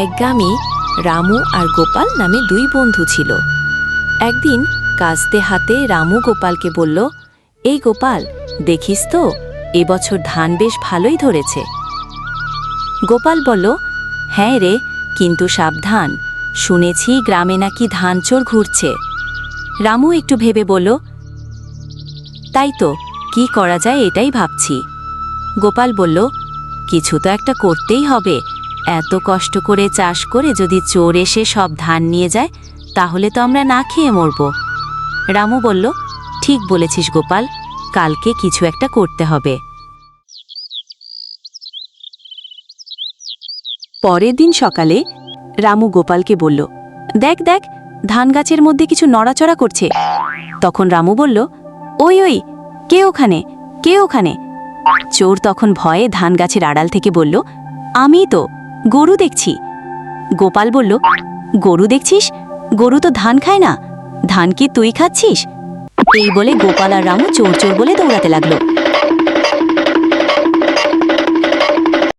এক গ্রামে রামু আর গোপাল নামে দুই বন্ধু ছিল। একদিন কাস্তে হাতে রামু গোপালকে বলল, এই গোপাল, দেখিস তো এবছর ধান বেশ ভালোই ধরেছে। গোপাল বলল হ্যাঁ রে, কিন্তু সাবধান, শুনেছি গ্রামে নাকি ধান চোর ঘুরছে। রামু একটু ভেবে বলল, তাই তো, কি করা যায় এটাই ভাবছি। গোপাল বলল, কিছু তো একটা করতেই হবে এত কষ্ট করে চাষ করে যদি চোর এসে সব ধান নিয়ে যায়, তাহলে তো আমরা না খেয়ে মরব। রামু বলল, ঠিক বলেছিস গোপাল, কালকে কিছু একটা করতে হবে। পরের দিন সকালে রামু গোপালকে বলল, দেখ দেখ, ধান গাছের মধ্যে কিছু নড়াচড়া করছে। তখন রামু বলল, ওই ওই, কে ওখানে? কে ওখানে? চোর তখন ভয়ে ধান গাছের আড়াল থেকে বলল আমি তো। গরু দেখছি। গোপাল বলল, গরু দেখছিস? গরু তো ধান খায় না। ধান কি তুই খাচ্ছিস? এই বলে গোপাল আর রামু চোর চোর বলে দৌড়াতে লাগল।